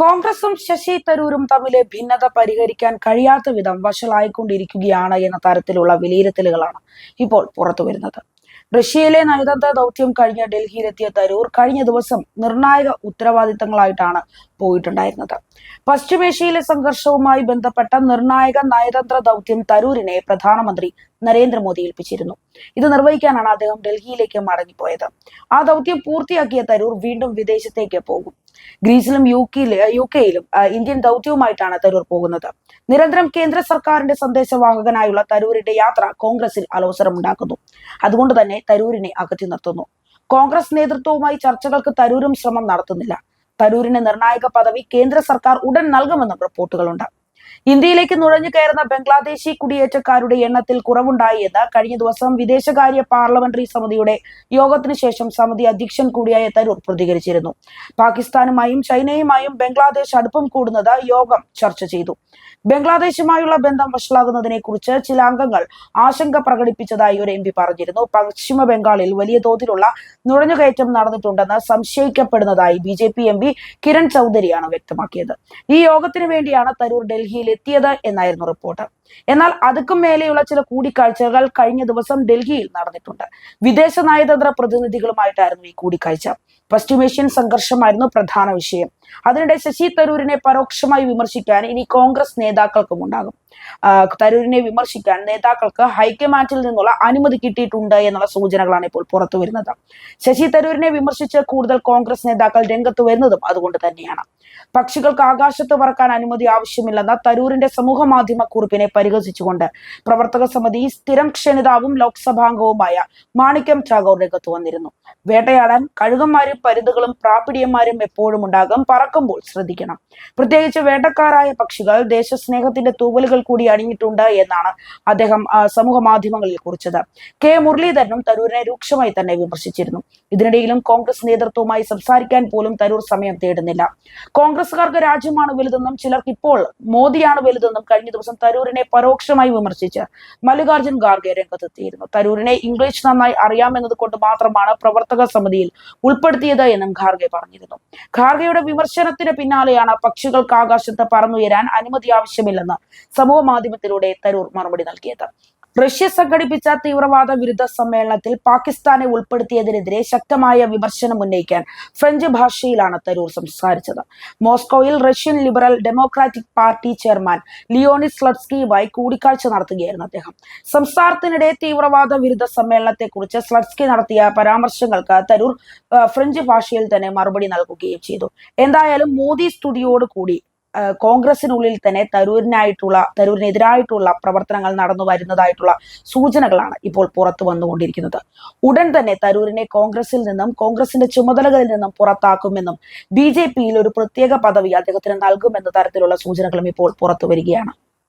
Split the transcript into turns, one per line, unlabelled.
കോൺഗ്രസും ശശി തരൂരും തമ്മിലെ ഭിന്നത പരിഹരിക്കാൻ കഴിയാത്ത വിധം വഷളായിക്കൊണ്ടിരിക്കുകയാണ് എന്ന തരത്തിലുള്ള വിലയിരുത്തലുകളാണ് ഇപ്പോൾ പുറത്തു വരുന്നത്. റഷ്യയിലെ നയതന്ത്ര ദൗത്യം കഴിഞ്ഞ ഡൽഹിയിലെത്തിയ തരൂർ കഴിഞ്ഞ ദിവസം നിർണായക ഉത്തരവാദിത്തങ്ങളായിട്ടാണ് പോയിട്ടുണ്ടായിരുന്നത്. പശ്ചിമേഷ്യയിലെ സംഘർഷവുമായി ബന്ധപ്പെട്ട നിർണായക നയതന്ത്ര ദൗത്യം തരൂരിനെ പ്രധാനമന്ത്രി നരേന്ദ്രമോദി ഏൽപ്പിച്ചിരുന്നു ഇത് നിർവഹിക്കാനാണ് അദ്ദേഹം ഡൽഹിയിലേക്ക് മടങ്ങിപ്പോയത്. ആ ദൗത്യം പൂർത്തിയാക്കിയ തരൂർ വീണ്ടും വിദേശത്തേക്ക് പോകും. ഗ്രീസിലും യു കെയിലെ യു കെയിലും ഇന്ത്യൻ ദൗത്യവുമായിട്ടാണ് തരൂർ പോകുന്നത്. നിരന്തരം കേന്ദ്ര സർക്കാരിന്റെ സന്ദേശവാഹകനായുള്ള തരൂരിന്റെ യാത്ര കോൺഗ്രസിൽ അലോസരം ഉണ്ടാക്കുന്നു അതുകൊണ്ട് തന്നെ തരൂരിനെ അകറ്റി നിർത്തുന്നു. കോൺഗ്രസ് നേതൃത്വവുമായി ചർച്ചകൾക്ക് തരൂരും ശ്രമം നടത്തുന്നില്ല. തരൂരിന് നിർണായക പദവി കേന്ദ്ര സർക്കാർ ഉടൻ നൽകുമെന്നും റിപ്പോർട്ടുകളുണ്ട്. ഇന്ത്യയിലേക്ക് നുഴഞ്ഞു കയറുന്ന ബംഗ്ലാദേശി കുടിയേറ്റക്കാരുടെ എണ്ണത്തിൽ കുറവുണ്ടായി എന്ന് കഴിഞ്ഞ ദിവസം വിദേശകാര്യ പാർലമെന്ററി സമിതിയുടെ യോഗത്തിന് ശേഷം സമിതി അധ്യക്ഷൻ കൂടിയായ തരൂർ പ്രതികരിച്ചിരുന്നു. പാകിസ്ഥാനുമായും ചൈനയുമായും ബംഗ്ലാദേശ് അടുപ്പം കൂടുന്നത് യോഗം ചർച്ച ചെയ്തു. ബംഗ്ലാദേശുമായുള്ള ബന്ധം വഷളാകുന്നതിനെ കുറിച്ച് ചില അംഗങ്ങൾ ആശങ്ക പ്രകടിപ്പിച്ചതായി ഒരു എം പി പറഞ്ഞിരുന്നു. പശ്ചിമ ബംഗാളിൽ വലിയ തോതിലുള്ള നുഴഞ്ഞുകയറ്റം നടന്നിട്ടുണ്ടെന്ന് സംശയിക്കപ്പെടുന്നതായി B J P M P Kiran ചൗധരിയാണ് വ്യക്തമാക്കിയത്. ഈ യോഗത്തിന് വേണ്ടിയാണ് തരൂർ ഡൽഹിയിൽ എത്തിയത് എന്നായിരുന്നു റിപ്പോർട്ട്. എന്നാൽ അതുക്കും മേലെയുള്ള ചില കൂടിക്കാഴ്ചകൾ കഴിഞ്ഞ ദിവസം ഡൽഹിയിൽ നടന്നിട്ടുണ്ട്. വിദേശ നയതന്ത്ര പ്രതിനിധികളുമായിട്ടായിരുന്നു ഈ കൂടിക്കാഴ്ച. പശ്ചിമേഷ്യൻ സംഘർഷമായിരുന്നു പ്രധാന വിഷയം. അതിനിടെ ശശി തരൂരിനെ പരോക്ഷമായി വിമർശിക്കാൻ ഇനി കോൺഗ്രസ് നേതാക്കൾക്കും ഉണ്ടാകും. തരൂരിനെ വിമർശിക്കാൻ നേതാക്കൾക്ക് ഹൈക്കമാൻഡിൽ നിന്നുള്ള അനുമതി കിട്ടിയിട്ടുണ്ട് എന്നുള്ള സൂചനകളാണ് ഇപ്പോൾ പുറത്തു വരുന്നത്. ശശി തരൂരിനെ വിമർശിച്ച് കൂടുതൽ കോൺഗ്രസ് നേതാക്കൾ രംഗത്ത് വരുന്നതും അതുകൊണ്ട് തന്നെയാണ്. പക്ഷികൾക്ക് ആകാശത്ത് പറക്കാൻ അനുമതി ആവശ്യമില്ലെന്ന തരൂരിന്റെ സമൂഹ മാധ്യമ കുറിപ്പിനെ പരിഹസിച്ചുകൊണ്ട് പ്രവർത്തക സമിതി സ്ഥിരം ക്ഷണിതാവും ലോക്സഭാംഗവുമായ മാണിക്യം ടാഗോർ രംഗത്ത് വന്നിരുന്നു വേട്ടയാടാൻ കഴുകന്മാരും പരുതുകളും പ്രാപിടിയന്മാരും എപ്പോഴും ഉണ്ടാകും. പറക്കുമ്പോൾ ശ്രദ്ധിക്കണം. പ്രത്യേകിച്ച് വേട്ടക്കാരായ പക്ഷികൾ ദേശസ്നേഹത്തിന്റെ തൂവലുകൾ കൂടി അണിഞ്ഞിട്ടുണ്ട് എന്നാണ് അദ്ദേഹം സമൂഹ മാധ്യമങ്ങളിൽ കുറിച്ചത്. കെ. മുരളീധരനും തരൂരിനെ രൂക്ഷമായി തന്നെ വിമർശിച്ചിരുന്നു. ഇതിനിടയിലും കോൺഗ്രസ് നേതൃത്വവുമായി സംസാരിക്കാൻ പോലും തരൂർ സമയം തേടുന്നില്ല. കോൺഗ്രസുകാർക്ക് രാജ്യമാണ് വലുതെന്നും ചിലർക്ക് ഇപ്പോൾ മോദിയാണ് വലുതെന്നും കഴിഞ്ഞ ദിവസം തരൂരിനെ പരോക്ഷമായി വിമർശിച്ച് മല്ലികാർജുൻ ഖാർഗെ രംഗത്തെത്തിയിരുന്നു. തരൂരിനെ ഇംഗ്ലീഷ് നന്നായി അറിയാമെന്നത് കൊണ്ട് മാത്രമാണ് പ്രവർത്തക സമിതിയിൽ ഉൾപ്പെടുത്തിയത് എന്നും ഖാർഗെ പറഞ്ഞിരുന്നു. ഖാർഗെയുടെ വിമർശനത്തിന് പിന്നാലെയാണ് പക്ഷികൾക്ക് ആകാശത്ത് പറന്നുയരാൻ അനുമതി ആവശ്യമില്ലെന്ന് സമൂഹ മാധ്യമത്തിലൂടെ തരൂർ മറുപടി നൽകിയത്. റഷ്യ സംഘടിപ്പിച്ച തീവ്രവാദ വിരുദ്ധ സമ്മേളനത്തിൽ പാകിസ്ഥാനെ ഉൾപ്പെടുത്തിയതിനെതിരെ ശക്തമായ വിമർശനം ഉന്നയിക്കാൻ ഫ്രഞ്ച് ഭാഷയിലാണ് തരൂർ സംസാരിച്ചത്. മോസ്കോയിൽ Russian Liberal Democratic Party chairman Leonid സ്ലഡ്സ്കിയുമായി കൂടിക്കാഴ്ച നടത്തുകയായിരുന്നു അദ്ദേഹം. സംസ്ഥാനത്തിനിടെ തീവ്രവാദ വിരുദ്ധ സമ്മേളനത്തെക്കുറിച്ച് സ്ലഡ്സ്കി നടത്തിയ പരാമർശങ്ങൾക്ക് തരൂർ ഫ്രഞ്ച് ഭാഷയിൽ തന്നെ മറുപടി നൽകുകയും ചെയ്തു. എന്തായാലും മോദി സ്തുതിയോട് കൂടി കോൺഗ്രസിനുള്ളിൽ തന്നെ തരൂരിനായിട്ടുള്ള തരൂരിനെതിരായിട്ടുള്ള പ്രവർത്തനങ്ങൾ നടന്നു വരുന്നതായിട്ടുള്ള സൂചനകളാണ് ഇപ്പോൾ പുറത്തു വന്നുകൊണ്ടിരിക്കുന്നത്. ഉടൻ തന്നെ തരൂരിനെ കോൺഗ്രസിൽ നിന്നും കോൺഗ്രസിന്റെ ചുമതലകളിൽ നിന്നും പുറത്താക്കുമെന്നും ബി ജെ പിയിൽ ഒരു പ്രത്യേക പദവി അദ്ദേഹത്തിന് നൽകുമെന്ന തരത്തിലുള്ള സൂചനകളും ഇപ്പോൾ പുറത്തു വരികയാണ്.